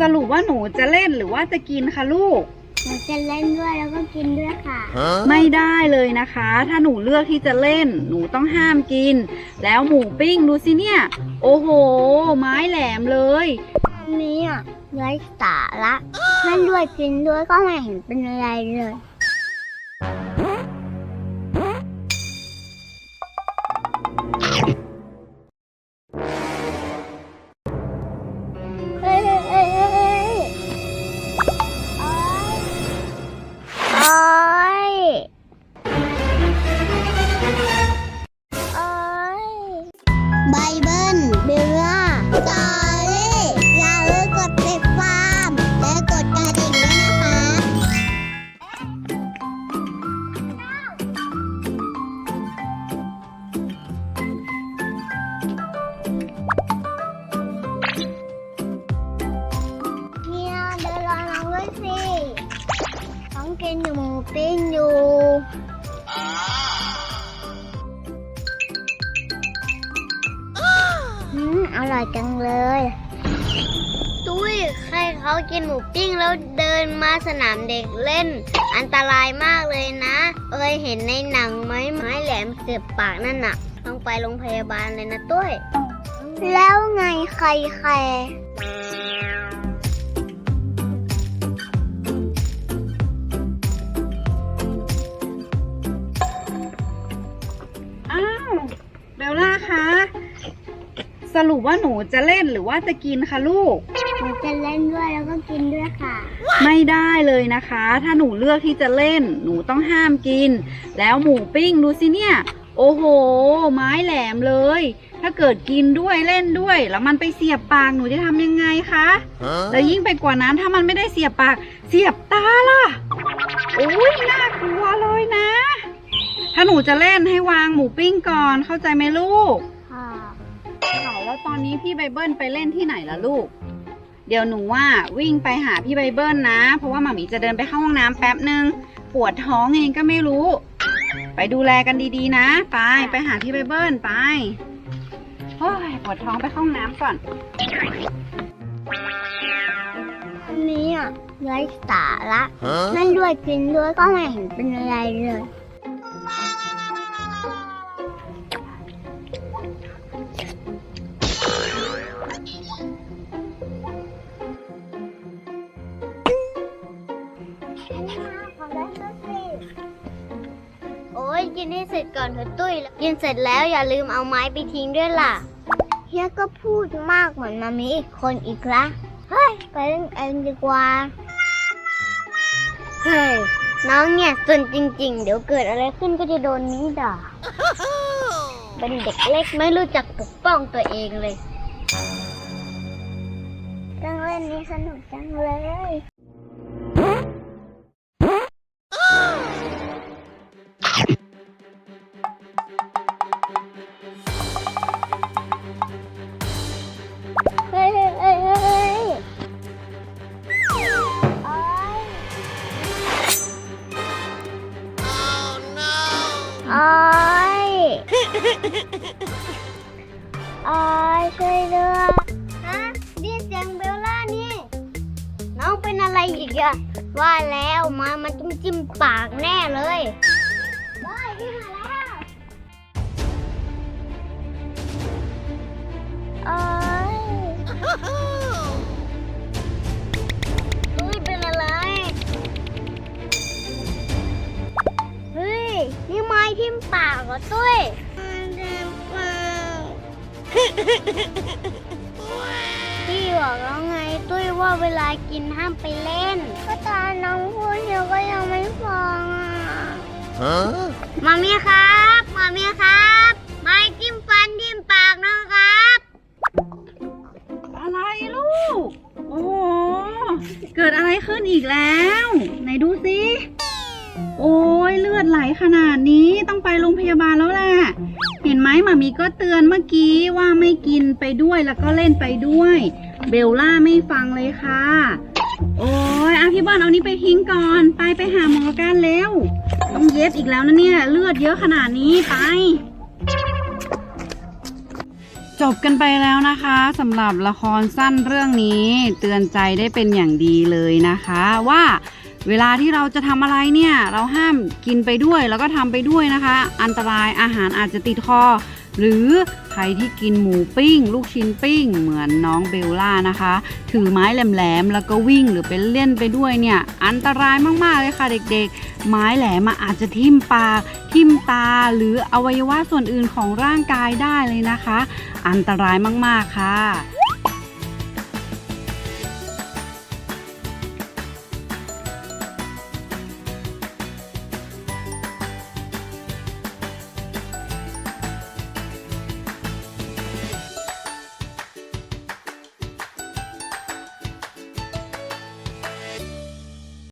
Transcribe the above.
สรุปว่าหนูจะเล่นหรือว่าจะกินคะลูก หนูจะเล่นด้วยแล้วก็กินด้วยค่ะ ไม่ได้เลยนะคะ ถ้าหนูเลือกที่จะเล่น หนูต้องห้ามกิน แล้วหมูปิ้งดูสิเนี่ย โอ้โห ไม้แหลมเลย อันนี้อะไร้สาระเล่นด้วยกินด้วยก็ไม่เห็นเป็นอะไรเลย ร่อยจังเลย ตุ้ยใครเขากินหมูปิ้งแล้วเดินมาสนามเด็กเล่น อันตรายมากเลยนะเอ้ยเห็นในหนังไหมไม้แหลมเสียบปากนั่นน่ะ ต้องไปโรงพยาบาลเลยนะตุ้ย แล้วไงใครใครอ้าวเบลล่าคะ สรุปว่าหนูจะเล่นหรือว่าจะกินคะลูก หนูจะเล่นด้วยแล้วก็กินด้วยค่ะ ไม่ได้เลยนะคะ ถ้าหนูเลือกที่จะเล่น หนูต้องห้ามกิน แล้วหมูปิ้งดูสิเนี่ย โอ้โห ไม้แหลมเลย ถ้าเกิดกินด้วยเล่นด้วย แล้วมันไปเสียบปากหนูจะทำยังไงคะแล้วยิ่งไปกว่านั้นถ้ามันไม่ได้เสียบปาก เสียบตาล่ะโอ้ยน่ากลัวเลยนะ ถ้าหนูจะเล่นให้วางหมูปิ้งก่อนเข้าใจไหมลูกค่ะค่ะแล้วต อนนี้พี่ไบเบิลไปเล่นที่ไหนล่ะลูก เดี๋ยวหนูว่าวิ่งไปหาพี่ไบเบิลนะ เพราะว่าหมามีจะเดินไปเข้าห้องน้ำแป๊บหนึ่งปวดท้องเองก็ไม่รู้ ไปดูแลกันดีๆนะ ไปไปหาพี่ไบเบิลไปโอ้ยปวดท้องไปเข้าห้องน้ำก่อน อันนี้อะไร้สาระเล่นด้วยกินด้วยก็ไม่เห็นเป็นอะไรเลย โอ้ยกินให้เสร็จก่อนเถอะตุ้ยกินเสร็จแล้วอย่าลืมเอาไม้ไปทิ้งด้วยล่ะ เฮียก็พูดมากเหมือนมามีอีกคนอีกละเฮ้ย ไปเล่นเองดีกว่า เฮ้ย น้องเนี่ยส่วนจริง ๆ เดี๋ยวเกิดอะไรขึ้นก็จะโดนนี้ด่า เป็นเด็กเล็กไม่รู้จักปกป้องตัวเองเลย นนี้สนุกจังเลยเฮ้ยเฮ้ยเฮ้ยเฮ้ยโอ๊ยโอ๊ยโอ๊ยช่วยด้วย อีกอะว่าแล้วมามันต้องจิ้มปากแน่เลยได้พี่มาแล้วโอ๊ยตุ้ยเป็นอะไร เฮ้ย นี่ไม้ทิ่มปากเหรอตุ้ยพี่บอก แล้วไงตุ้ยว่าเวลากินห้ามไปเล่น ก็ตาน้องพูดเดียวก็ยังไม่ฟังอะ Huh? มามีครับมามีครับไม้จิ้มฟันทิ่มปากน้องครับ อะไรลูก โอ้โห เกิดอะไรขึ้นอีกแล้ว ไหนดูสิ โอ้ยเลือดไหลขนาดนี้ต้องไปโรงพยาบาลแล้วแหละเห็นไห มหมามีก็เตือนเมื่อกี้ว่าไม่กินไปด้วยแล้วก็เล่นไปด้วย เบลล่าไม่ฟังเลยค่ะ โอ้ยอาพี่บอลเอานี้ไปทิ้งก่อน ไปไปหาหมอกันเร็ว ต้องเย็บอีกแล้วนะเนี่ย เลือดเยอะขนาดนี้ไป จบกันไปแล้วนะคะสำหรับละครสั้นเรื่องนี้ เตือนใจได้เป็นอย่างดีเลยนะคะว่า เวลาที่เราจะทำอะไรเนี่ย เราห้ามกินไปด้วยแล้วก็ทำไปด้วยนะคะ อันตรายอาหารอาจจะติดคอ หรือใครที่กินหมูปิ้ง ลูกชิ้นปิ้ง เหมือนน้องเบลล่านะคะ ถือไม้แหลมๆแล้วก็วิ่งหรือเป็นเล่นไปด้วยเนี่ย อันตรายมากๆเลยค่ะเด็กๆ ไม้แหลมอาจจะทิ่มปากทิ่มตาหรืออวัยวะส่วนอื่นของร่างกายได้เลยนะคะ อันตรายมากๆค่ะ